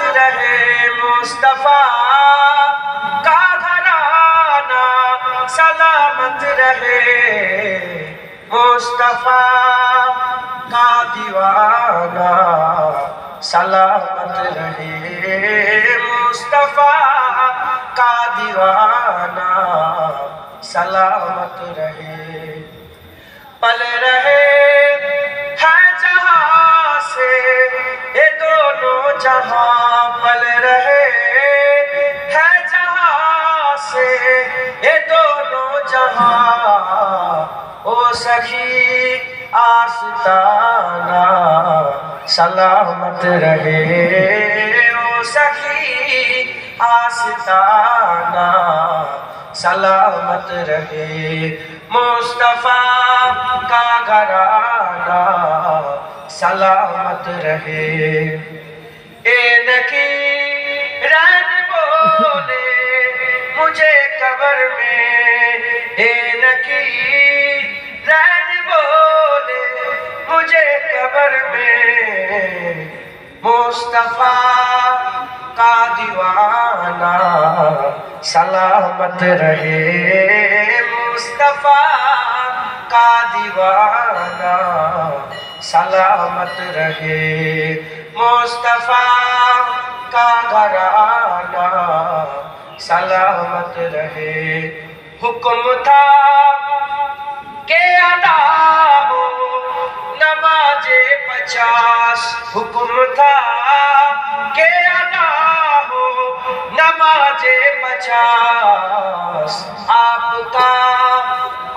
رہے مصطفیٰ کا گھرانہ، سلامت رہے مصطفیٰ کا دیوانہ، سلامت رہے مصطفیٰ کا دیوانہ، سلامت رہے۔ پل رہے جہاں، او سخی آستانہ، سلامت رہے۔ او سخی آستانہ، سلامت رہے۔ مصطفیٰ کا گھرانہ، سلامت رہے۔ اے نکی رہن بولے، مجھے قبر میں بولے، مجھے قبر میں۔ مصطفیٰ کا دیوانہ سلامت رہے۔ مصطفیٰ کا دیوانہ سلامت رہے۔ مصطفیٰ کا گھرانہ سلامت رہے۔ حکم تھا کہ ادا ہو نماز پچاس حکم تھا کہ ادا ہو نماز پچاس آپ کا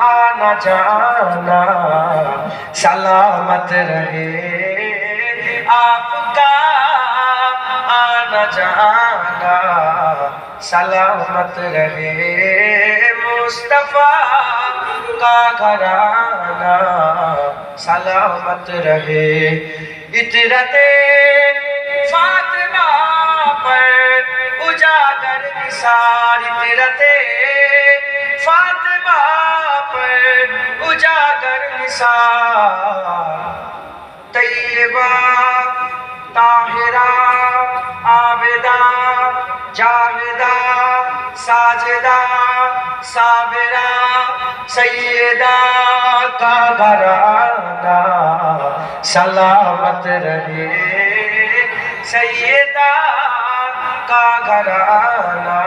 آنا جانا سلامت رہے آپ کا آنا جانا سلامت رہے مصطفیٰ کا گھرانہ سلامت رہے۔ اطرت فاطمہ پر اجاگر نثار۔ اطرت فاطمہ پر اجاگر نثار۔ طیبہ، طاہرہ، عابدہ جاویدہ ساجدہ صابرہ سیدہ کا گھرانہ سلامت رہے سیدہ کا گھرانہ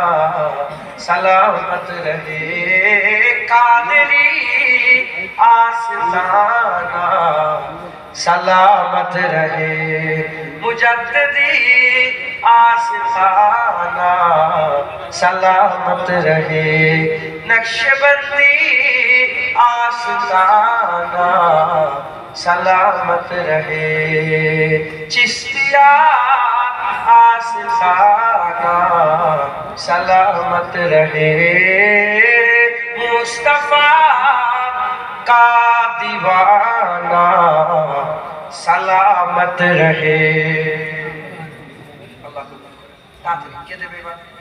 سلامت رہے قادری آستانہ سلامت رہے مجددی آستانہ سلامت رہے، نقش بندی آستانہ سلامت رہے۔ چشتیہ آستانہ سلامت رہے۔ مصطفیٰ کا دیوانہ سلامت رہے اللہ